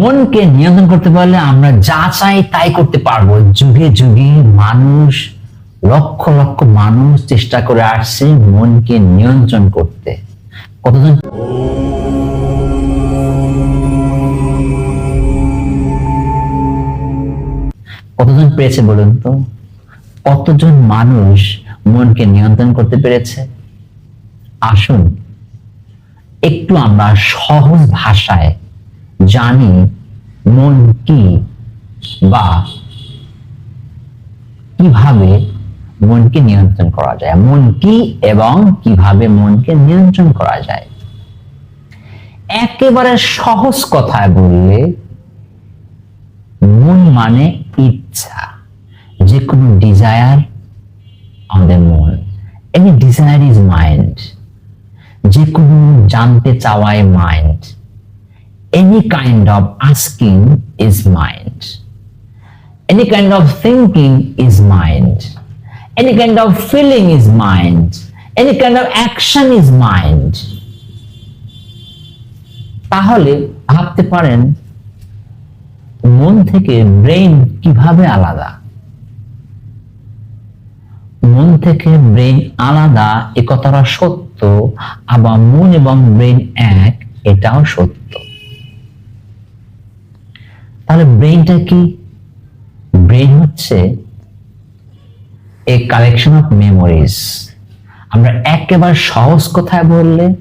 মনকে নিয়ন্ত্রণ করতে পারলে আমরা যা চাই তাই করতে পারব। যুগে যুগে মানুষ, লক্ষ লক্ষ মানুষ চেষ্টা করে আসছে মনকে নিয়ন্ত্রণ করতে। কতজন? কতজন পেরেছে বলুন তো? কতজন মানুষ মনকে নিয়ন্ত্রণ করতে পেরেছে? আসুন, একটু আমরা সহজ ভাষায় জানি মন কি বা কীভাবে মনকে নিয়ন্ত্রণ করা যায়। মন কি এবং কীভাবে মনকে নিয়ন্ত্রণ করা যায়। একেবারে সহজ কথায় বললে, মন মানে ইচ্ছা যে কোনো ডিজায়ার আমাদের মন। এনি ডিজায়ার ইজ মাইন্ড যে কোনো জানতে চাওয়ায় mind any kind of asking is mind. Any kind of thinking is mind. Any kind of feeling is mind. Any kind of action is mind. তাহলে ভাবতে পারেন মন থেকে ব্রেন কীভাবে আলাদা মন থেকে ব্রেন আলাদা এ কথাটা সত্য আবার মন এবং ব্রেন এক এটাও সত্য তাহলে ব্রেনটা কি? ব্রেন হচ্ছে এ কালেকশন অফ মেমোরিজ আমরা একেবারে সহজ কথায় বললে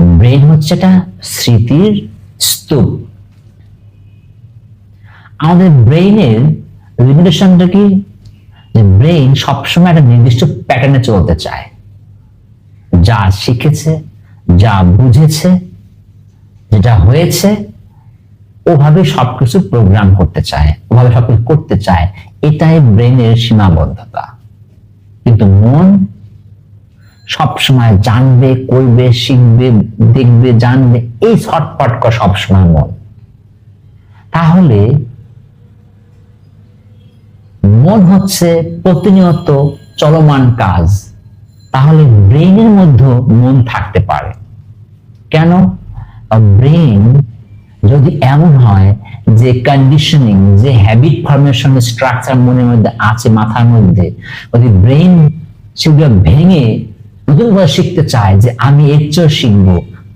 ব্রেন হচ্ছে একটা স্মৃতির স্তূপ। আমাদের ব্রেইনের লিমিটেশনটা কি? যে ব্রেইন সবসময় একটা নির্দিষ্ট প্যাটার্নে চলতে চায়। যা শিখেছে, যা বুঝেছে, যেটা হয়েছে ওভাবে সবকিছু প্রোগ্রাম করতে চায়, ওভাবে সবকিছু করতে চায়, এটাই ব্রেনের সীমাবদ্ধতা। কিন্তু মন সবসময় জানবে, করবে, শিখবে, দেখবে, জানবে, এই ছটপট কর সবসময় মন। তাহলে মন হচ্ছে প্রতিনিয়ত চলমান কাজ। তাহলে ব্রেনের মধ্যে মন থাকতে পারে। কেন? ব্রেন যদি এমন হয় যে কন্ডিশনিং যে হ্যাবিট ফরমেশন স্ট্রাকচার মনের মধ্যে আছে, মাথার মধ্যে যদি ব্রেন সেগুলো ভেঙে নতুন শিখতে চায় যে আমি এর চেয়েও শিখব,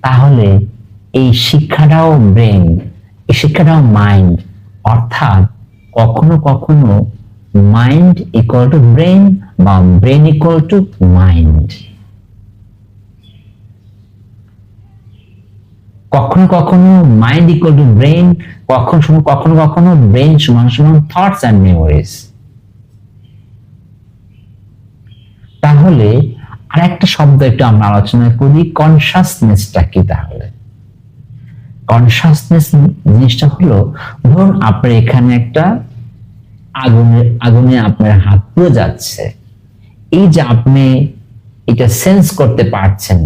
তাহলে এই শিক্ষাটাও ব্রেন এই শিক্ষাটাও মাইন্ড অর্থাৎ কখনো কখনো মাইন্ড ইকুয়াল টু ব্রেন বা ব্রেন ইকুয়াল টু মাইন্ড কখনো কখনো মাইন্ড ইকুয়াল টু ব্রেন কখনো সময় কখনো কখনো ব্রেন সমান সমান থটস অ্যান্ড মেমোরিজ তাহলে আর একটা শব্দ একটু আমরা আলোচনা করি কনসাসনেসটা কি তাহলে। কনসাসনেস জিনিসটা হলো, ধরুন আপনার এখানে একটা আগুনের আগুনে আপনার হাত পুড়ে যাচ্ছে। এই যে আপনি এটা সেন্স করতে পারছেন,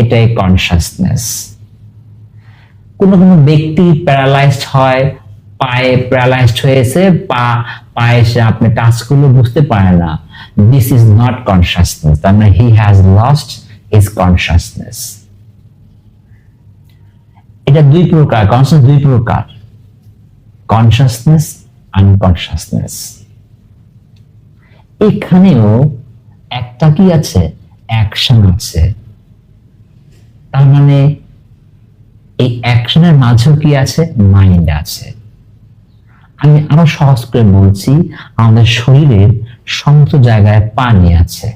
এটাই কনসাসনেস কোনো কোনো ব্যক্তি প্যারালাইজড হয়, পায়ে প্যারালাইজড হয়েছে, পা, পায়ে সে আপনি টাচগুলো বুঝতে পারে না। দিস ইজ নট কনসাসনেস তার মানে he has lost his consciousness এটা দুই প্রকার কনসাস দুই প্রকার। কনসাসনেস আনকনসাসনেস এখানেও একটা কি আছে? অ্যাকশন আছে। তার মানে এই অ্যাকশনের মাঝেও কি আছে? মাইন্ড আছে। আমি আরও সহজ করে বলছি, আমাদের শরীরের সমস্ত জায়গায় পানি আছে।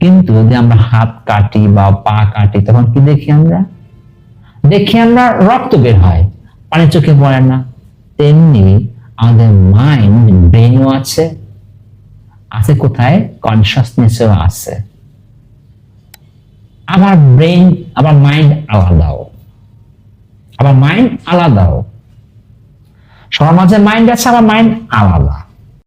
কিন্তু যদি আমরা হাত কাটি বা পা কাটি, তখন কি দেখি আমরা? দেখি আমরা রক্ত বের হয়। পানি চোখে পড়ে না। তেমনি আমাদের মাইন্ড ব্রেনও আছে। আছে কোথায়? কনসাসনেসও আছে। আবার ব্রেইন আমার মাইন্ড আলাদাও আমার মাইন্ড আলাদাও সমাজের মাইন্ড আছে আমার মাইন্ড আলাদা।